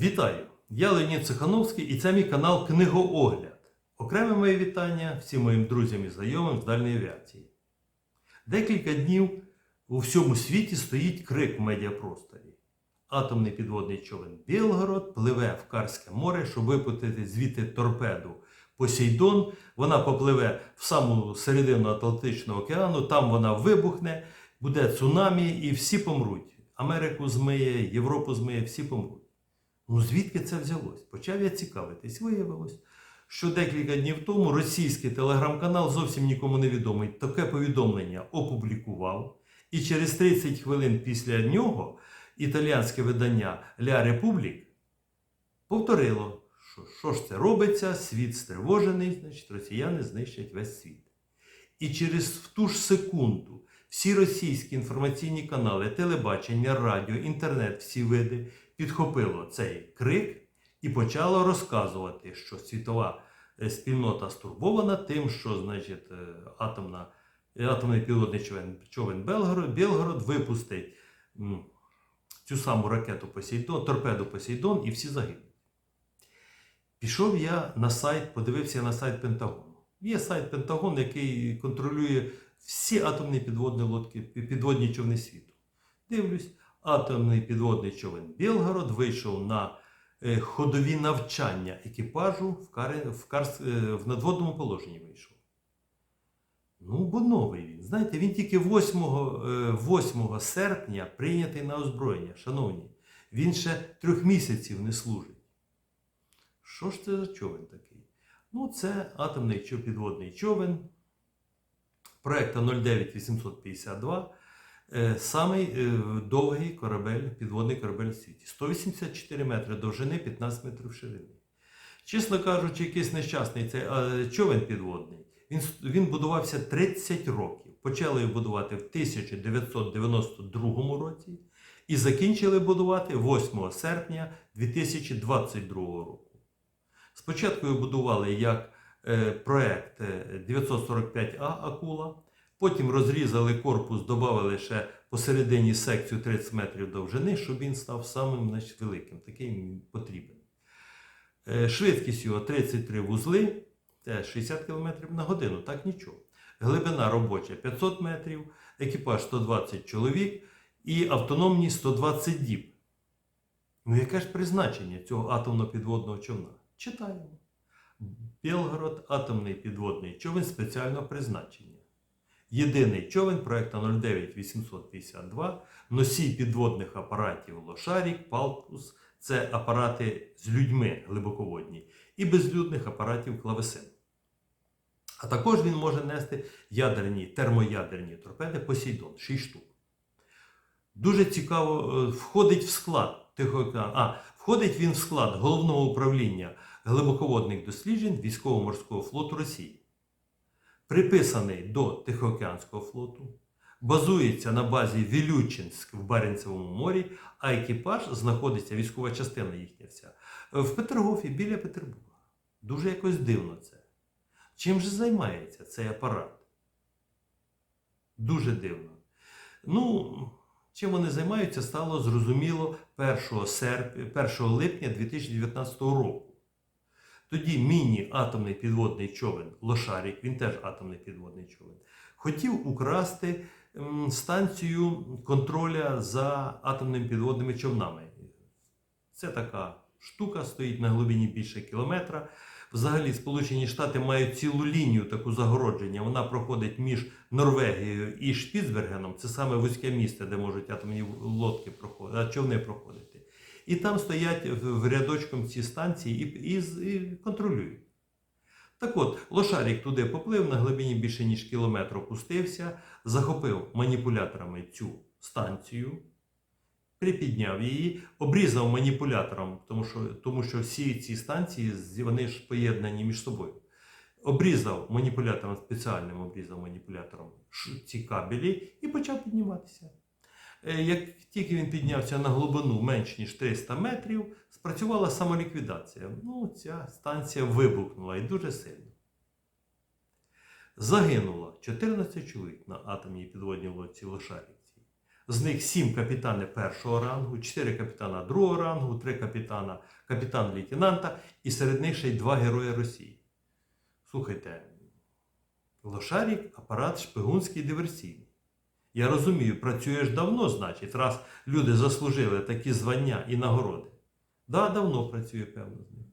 Вітаю! Я Леонід Цихановський і це мій канал Книгоогляд. Окреме моє вітання всім моїм друзям і знайомим з дальньої авіації. Декілька днів у всьому світі стоїть крик в медіапросторі. Атомний підводний човен Білгород пливе в Карське море, щоб випустити звідти торпеду Посейдон. Вона попливе в саму середину Атлантичного океану, там вона вибухне, буде цунамі і всі помруть. Америку змиє, Європу змиє, всі помруть. Ну звідки це взялось? Почав я цікавитись. Виявилось, що декілька днів тому російський телеграм-канал зовсім нікому не відомий таке повідомлення опублікував. І через 30 хвилин після нього італіянське видання Ля Републік повторило, що що ж це робиться, світ стривожений, значить росіяни знищать весь світ. І через в ту ж секунду всі російські інформаційні канали, телебачення, радіо, інтернет, всі види підхопило цей крик і почало розказувати, що світова е, спільнота стурбована тим, що значить, е, атомна, е, атомний підводний човен, човен Белгород, Білгород випустить цю саму ракету Посейдон, торпеду Посейдон і всі загинуть. Пішов я на сайт, подивився на сайт Пентагону. Є сайт Пентагон, який контролює всі атомні підводні лодки, підводні човни світу. Дивлюсь, атомний підводний човен Білгород вийшов на е, ходові навчання екіпажу в, кари, в, карс, е, в надводному положенні вийшов. Ну, бо новий він. Знаєте, він тільки 8, е, 8 серпня прийнятий на озброєння. Шановні, він ще трьох місяців не служить. Що ж це за човен такий? Ну, це атомний підводний човен проекта 09852. Е, Самий е, довгий корабель, підводний корабель в світі. 184 метри довжини, 15 метрів ширини. Чесно кажучи, якийсь нещасний цей човен підводний. Він, він будувався 30 років. Почали його будувати в 1992 році і закінчили будувати 8 серпня 2022 року. Спочатку його будували як е, проект е, 945А Акула, потім розрізали корпус, додали ще посередині секцію 30 метрів довжини, щоб він став самим значить, великим, таким потрібен. Е, Швидкість його 33 вузли, це 60 км на годину, так нічого. Глибина робоча 500 метрів, екіпаж 120 чоловік і автономні 120 діб. Ну, яке ж призначення цього атомно-підводного човна? Читаємо. Білгород атомний підводний човен спеціального призначення. Єдиний човен проекту 09852, носій підводних апаратів Лошарік, Палкус це апарати з людьми глибоководні, і безлюдних апаратів клавесин. А також він може нести ядерні, термоядерні торпеди Посейдон 6 штук. Дуже цікаво, е, входить в склад. А, входить він в склад головного управління глибоководних досліджень Військово-морського флоту Росії. Приписаний до Тихоокеанського флоту, базується на базі Вілючинськ в Баренцевому морі, а екіпаж знаходиться, військова частина їхня вся, в Петергофі біля Петербурга. Дуже якось дивно це. Чим же займається цей апарат? Дуже дивно. Ну, чим вони займаються, стало зрозуміло 1, серп... 1 липня 2019 року. Тоді міні-атомний підводний човен Лошарік, він теж атомний підводний човен, хотів украсти станцію контроля за атомними підводними човнами. Це така штука, стоїть на глибині більше кілометра. Взагалі, Сполучені Штати мають цілу лінію таку загородження. Вона проходить між Норвегією і Шпіцбергеном. Це саме вузьке місце, де можуть атомні лодки проходити, човни проходити. І там стоять в рядочком ці станції і, і, і контролюють. Так от, Лошарік туди поплив на глибині більше ніж кілометр опустився, захопив маніпуляторами цю станцію, припідняв її, обрізав маніпулятором, тому що, тому що всі ці станції вони ж поєднані між собою. Обрізав маніпулятором, спеціальним обрізав маніпулятором ці кабелі і почав підніматися. Е, Як тільки він піднявся на глибину менш ніж 300 метрів, спрацювала самоліквідація. Ну, ця станція вибухнула і дуже сильно. Загинуло 14 чоловік на атомній підводній лодці Лошарівці. З них 7 капітани першого рангу, 4 капітана другого рангу, 3 капітана, капітан-лейтенанта і серед них ще й 2 герої Росії. Слухайте, Лошарік апарат шпигунський диверсійний. Я розумію, працюєш давно, значить, раз люди заслужили такі звання і нагороди. Да, давно працює, певно, з ним.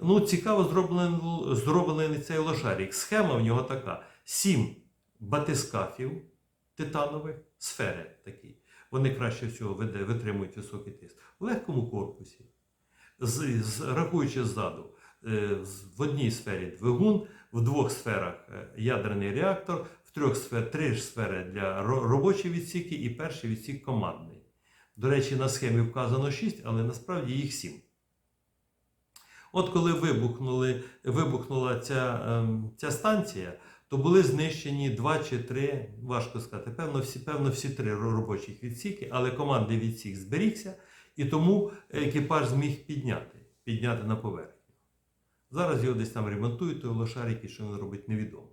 Ну, цікаво зроблений, зроблений цей лошарик. Схема в нього така: сім батискафів титанових, сфери такі. Вони краще всього витримують високий тиск. В легкому корпусі, з, з, рахуючи ззаду, е, в одній сфері двигун, в двох сферах е, ядерний реактор, трьох сфер, три сфери для ро- робочі відсіки і перший відсік командний. До речі, на схемі вказано 6, але насправді їх 7. От коли вибухнули, вибухнула ця, ем, ця станція, то були знищені 2 чи 3, важко сказати, певно, всі, певно, всі три ро- робочих відсіки, але командний відсік зберігся, і тому екіпаж зміг підняти, підняти на поверхню. Зараз його десь там ремонтують, той лошарик, і що він робить, невідомо.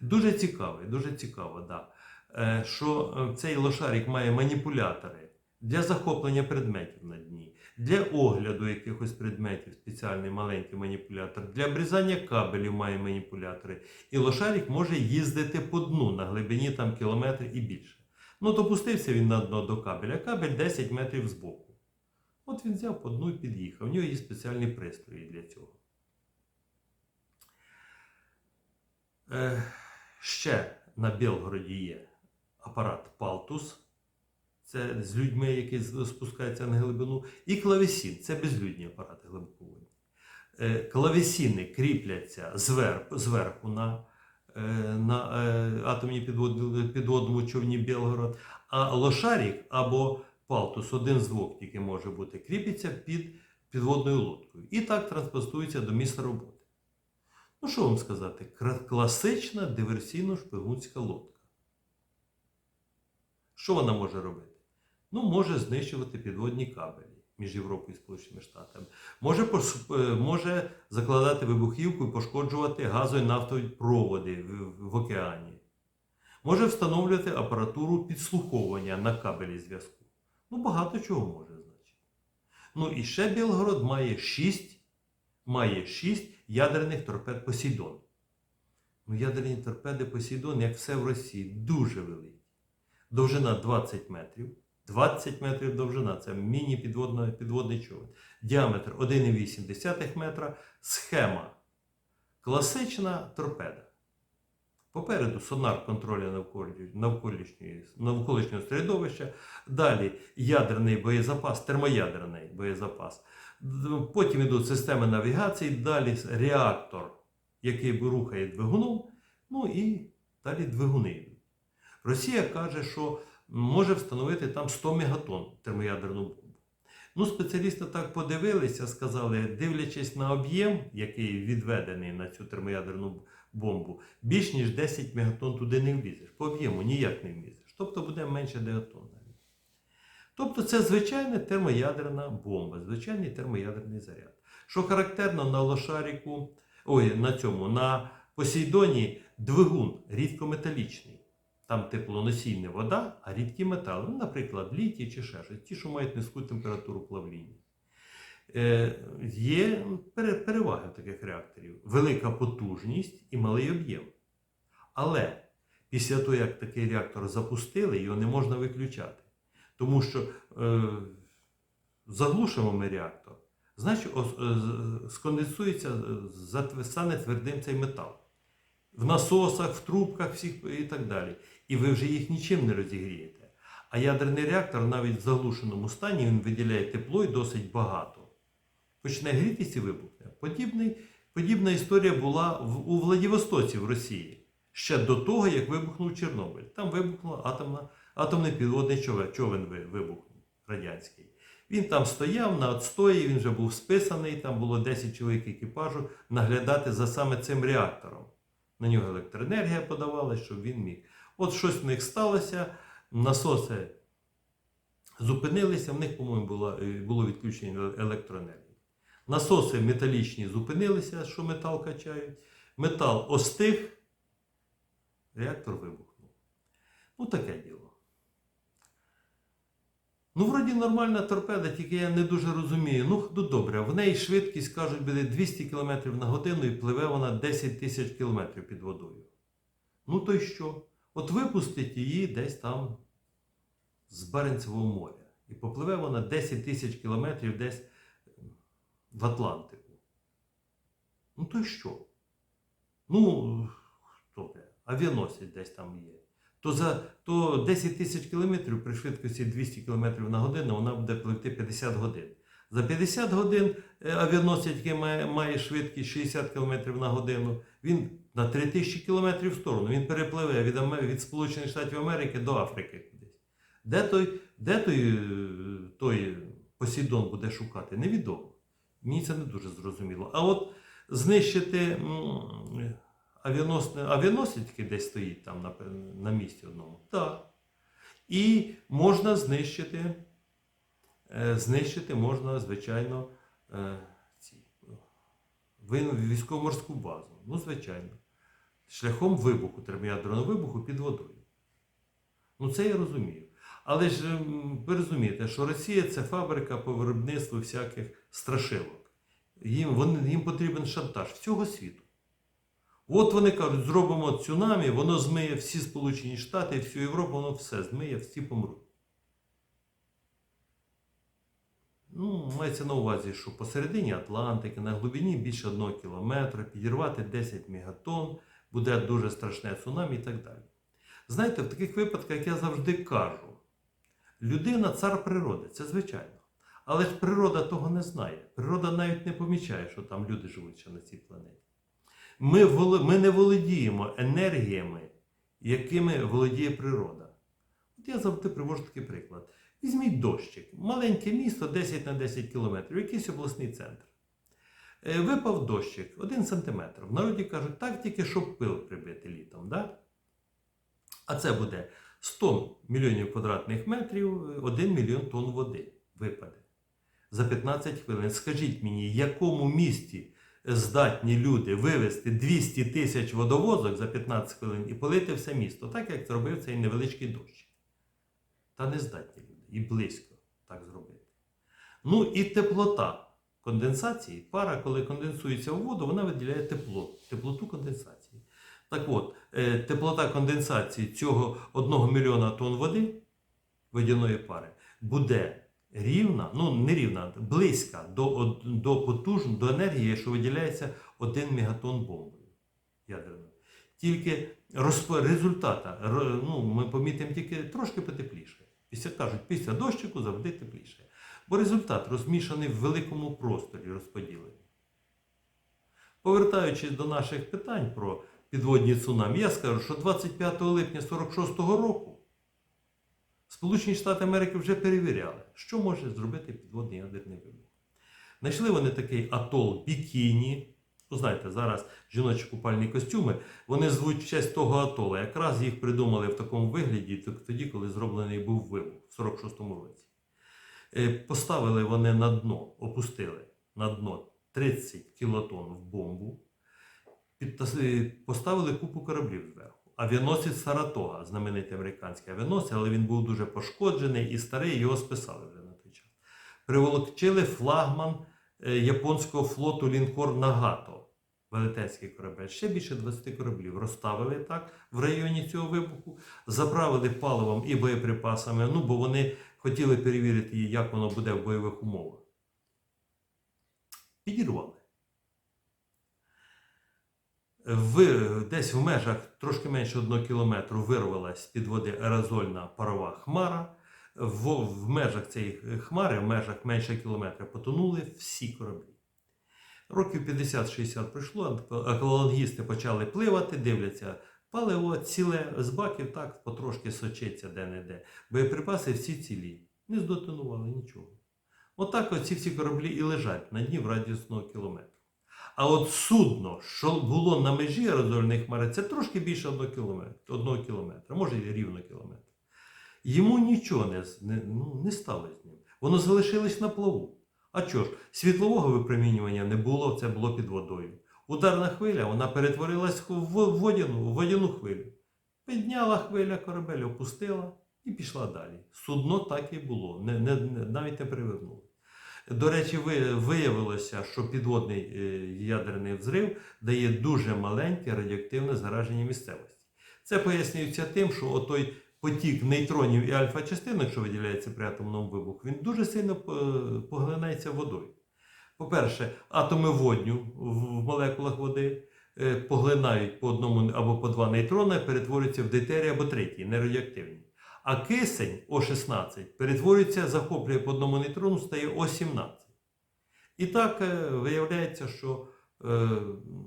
Дуже цікаво, дуже цікаво, да, е, що е, цей лошарик має маніпулятори для захоплення предметів на дні, для огляду якихось предметів, спеціальний маленький маніпулятор, для обрізання кабелів має маніпулятори. І лошарик може їздити по дну на глибині там кілометр і більше. Ну, допустився він на дно до кабеля, кабель 10 метрів збоку. От він взяв по дну і під'їхав. У нього є спеціальні пристрої для цього. Е, ще на Білгороді є апарат Палтус. Це з людьми, які спускаються на глибину. І клавесін це безлюдні апарати глибоководні. Е, Клавесіни кріпляться зверху, на, е, на е, атомній підвод- підводному човні Білгород, а лошарік або палтус, один з двох тільки може бути, кріпиться під підводною лодкою. І так транспортується до місця роботи. Ну, що вам сказати? Класична диверсійно-шпигунська лодка. Що вона може робити? Ну, може знищувати підводні кабелі між Європою і Сполученими Штатами. Може, е, може закладати вибухівку і пошкоджувати газо нафтові проводи в, в океані. Може встановлювати апаратуру підслуховування на кабелі зв'язку. Ну, багато чого може, значить. Ну і ще Білгород має 6, має 6 ядерних торпед Посейдон. Ну, ядерні торпеди Посейдон, як все в Росії, дуже великі. Довжина 20 метрів. 20 метрів довжина це міні-підводний човен. Діаметр 1,8 метра. Схема. Класична торпеда. Попереду сонар контролю навколишнього середовища. Далі ядерний боєзапас, термоядерний боєзапас. Потім йдуть системи навігації, далі реактор, який рухає двигуном. Ну і далі двигуни йдуть. Росія каже, що може встановити там 100 мегатонн термоядерну бомбу. Ну, спеціалісти так подивилися, сказали, дивлячись на об'єм, який відведений на цю термоядерну бомбу, більш ніж 10 мегатонн туди не влізеш. По об'єму ніяк не влізеш. Тобто буде менше 9 тонн. навіть. Тобто це звичайна термоядерна бомба, звичайний термоядерний заряд. Що характерно на лошаріку, ой, на цьому, на Посейдоні двигун рідкометалічний. Там теплоносійна вода, а рідкі метали, ну, наприклад, літій чи ще щось, ті, що мають низьку температуру плавління. Е, є пере- переваги таких реакторів: велика потужність і малий об'єм. Але після того, як такий реактор запустили, його не можна виключати. Тому що е, заглушимо ми реактор, значить ос- е, сконденсується, е, стане твердим цей метал. В насосах, в трубках всіх і так далі. І ви вже їх нічим не розігрієте. А ядерний реактор навіть в заглушеному стані він виділяє тепло і досить багато. Почне грітися і вибухне. Подібний, подібна історія була в, у Владивостоці в Росії ще до того, як вибухнув Чорнобиль. Там вибухнула атомна, атомний підводний човен, човен ви- вибухнув радянський. Він там стояв на отстої, він вже був списаний, там було 10 чоловік екіпажу наглядати за саме цим реактором. На нього електроенергія подавалась, щоб він міг. От щось в них сталося, насоси зупинилися, в них, по-моєму, було, е, було відключення електроенергії. Насоси металічні зупинилися, що метал качають. Метал остиг, реактор вибухнув. Ну, таке діло. Ну, вроді нормальна торпеда, тільки я не дуже розумію. Ну, ну добре, в неї швидкість, кажуть, буде 200 км на годину і пливе вона 10 тисяч км під водою. Ну то й що? От випустить її десь там з Баренцевого моря. І попливе вона 10 тисяч кілометрів десь в Атлантику. Ну то й що? Ну, хто бля, авіаносець десь там є. То за то 10 тисяч кілометрів при швидкості 200 км на годину вона буде пливти 50 годин. За 50 годин е, авіаносець, який має, має швидкість 60 км на годину, він на 3000 км в сторону. Він перепливе від, від Сполучених Штатів Америки до Африки кудись. Де той, де той, е, той Посейдон буде шукати, невідомо. Мені це не дуже зрозуміло. А от знищити авіаносне, авіаносець, який десь стоїть там на, на місці одному, так. І можна знищити, е, знищити можна, звичайно, е, ці, військово-морську базу. Ну, звичайно. Шляхом вибуху, термоядерного вибуху під водою. Ну, це я розумію. Але ж ви розумієте, що Росія це фабрика по виробництву всяких страшилок. Їм, вони, їм потрібен шантаж всього світу. От вони кажуть, зробимо цунамі, воно змиє всі Сполучені Штати, всю Європу, воно все змиє, всі помруть. Ну, мається на увазі, що посередині Атлантики, на глибині більше одного кілометра, підірвати 10 мегатонн, буде дуже страшне цунамі і так далі. Знаєте, в таких випадках, як я завжди кажу, людина цар природи, це звичайно. Але ж природа того не знає. Природа навіть не помічає, що там люди живуть ще на цій планеті. Ми, ми не володіємо енергіями, якими володіє природа. От я завжди привожу такий приклад. Візьміть дощик, маленьке місто 10 на 10 кілометрів, якийсь обласний центр. Е, Випав дощик 1 см. В народі кажуть, так тільки щоб пил прибити літом. Да? А це буде 100 мільйонів квадратних метрів, 1 мільйон тонн води випаде за 15 хвилин. Скажіть мені, якому місті здатні люди вивезти 200 тисяч водовозок за 15 хвилин і полити все місто, так як зробив цей невеличкий дощ. Та не здатні люди і близько так зробити. Ну і теплота конденсації. Пара, коли конденсується в воду, вона виділяє тепло, теплоту конденсації. Так от, е, теплота конденсації цього 1 мільйона тонн води водяної пари буде рівна, ну не рівна, близька до, до потужн, до енергії, що виділяється 1 мегатонн бомбою ядерною. Тільки розп... результата ну, ми помітимо тільки трошки потепліше. Після кажуть, після дощику завжди тепліше. Бо результат розмішаний в великому просторі розподілений. Повертаючись до наших питань про підводні цунамі, я скажу, що 25 липня 46-го року Сполучені Штати Америки вже перевіряли, що може зробити підводний ядерний вибух. Знайшли вони такий атол Бікіні. Ну, знаєте, зараз жіночі купальні костюми, вони звуть в честь того атола. Якраз їх придумали в такому вигляді тоді, коли зроблений був вибух в 46-му році. Е, Поставили вони на дно, опустили на дно 30 кілотон в бомбу, е, поставили купу кораблів зверху. Авіаносець Саратога, знаменитий американський авіаносець, але він був дуже пошкоджений і старий, його списали вже на той час. Приволокчили флагман е, японського флоту лінкор Нагато, велетенський корабель. Ще більше 20 кораблів розставили так в районі цього вибуху, заправили паливом і боєприпасами, ну бо вони хотіли перевірити, як воно буде в бойових умовах. Підірвали. В, десь в межах трошки менше одного кілометру вирвалась з-під води аерозольна парова хмара. В, в межах цієї хмари, в межах менше кілометра, потонули всі кораблі. Років 50-60 пройшло, аквалангісти почали пливати, дивляться, паливо ціле з баків так потрошки сочиться де-не-де. Боєприпаси всі цілі. Не здотонували нічого. Отак оці всі кораблі і лежать на дні в радіус одного кілометра. А от судно, що було на межі аерозольної хмари, це трошки більше одного кілометра, одного кілометра, може рівно кілометр. Йому нічого не, не, ну, не сталося з ним. Воно залишилось на плаву. А чого ж, світлового випромінювання не було, це було під водою. Ударна хвиля, вона перетворилась в водяну, в водяну хвилю. Підняла хвиля корабель, опустила і пішла далі. Судно так і було, не, не- навіть не перевернуло. До речі, виявилося, що підводний е, ядерний взрив дає дуже маленьке радіоактивне зараження місцевості. Це пояснюється тим, що отой потік нейтронів і альфа-частинок, що виділяється при атомному вибуху, він дуже сильно е, поглинається водою. По-перше, атоми водню в молекулах води е, поглинають по одному або по два нейтрона, перетворюються в дейтерій або третій, нерадіоактивні. А кисень О16 перетворюється, захоплює по одному нейтрону, стає О17. І так е, виявляється, що е,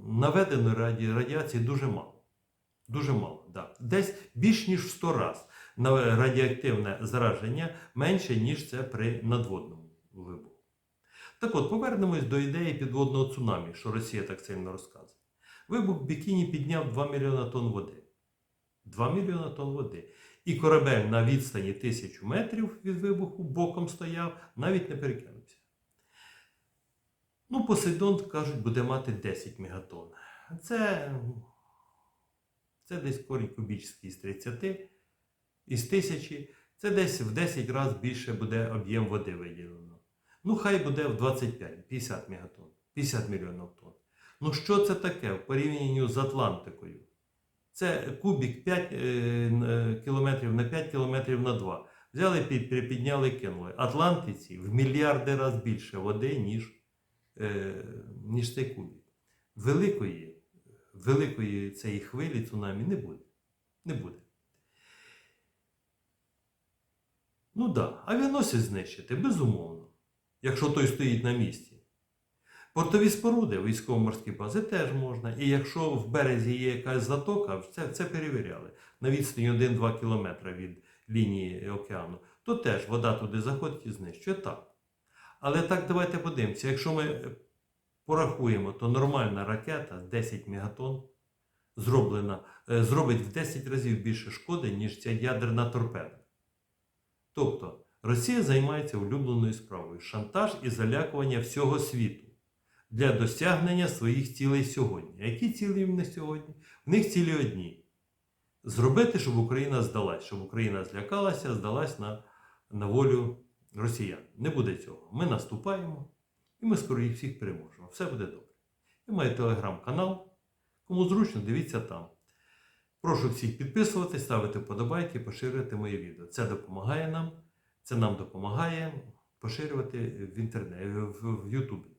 наведеної раді, радіації дуже мало. Дуже мало. Да. Десь більш ніж в 100 разів на радіоактивне зараження менше, ніж це при надводному вибуху. Так от, повернемось до ідеї підводного цунамі, що Росія так сильно розказує. Вибух Бікіні підняв 2 мільйона тонн води. 2 мільйона тонн води. І корабель на відстані тисячу метрів від вибуху боком стояв, навіть не перекинувся. Ну, Посейдон, кажуть, буде мати 10 мегатонн. Це, це десь корінь кубічний з 30, із 1000. Це десь в 10 разів більше буде об'єм води виділено. Ну, хай буде в 25, 50 мегатонн, 50 мільйонів тонн. Ну, що це таке в порівнянні з Атлантикою? Це кубік 5 е, е, кілометрів на 5 кілометрів на 2. Взяли, під, припідняли, кинули. Атлантиці в мільярди разів більше води, ніж, е, ніж цей кубік. Великої, великої цієї хвилі цунамі не буде. Не буде. Ну так, да, авіаносець знищити, безумовно, якщо той стоїть на місці. Портові споруди, військово-морські бази теж можна. І якщо в березі є якась затока, це, це перевіряли на відстані 1-2 км від лінії океану, то теж вода туди заходить і знищує так. Але так давайте подивимося, якщо ми порахуємо, то нормальна ракета 10 мегатонн зроблена, е, зробить в 10 разів більше шкоди, ніж ця ядерна торпеда. Тобто Росія займається улюбленою справою шантаж і залякування всього світу для досягнення своїх цілей сьогодні. Які цілі в них сьогодні? В них цілі одні. Зробити, щоб Україна здалась, щоб Україна злякалася, здалась на, на волю росіян. Не буде цього. Ми наступаємо і ми скоро їх всіх переможемо. Все буде добре. Я маю телеграм-канал. Кому зручно, дивіться там. Прошу всіх підписуватись, ставити вподобайки, поширювати мої відео. Це допомагає нам, це нам допомагає поширювати в інтернеті, в Ютубі.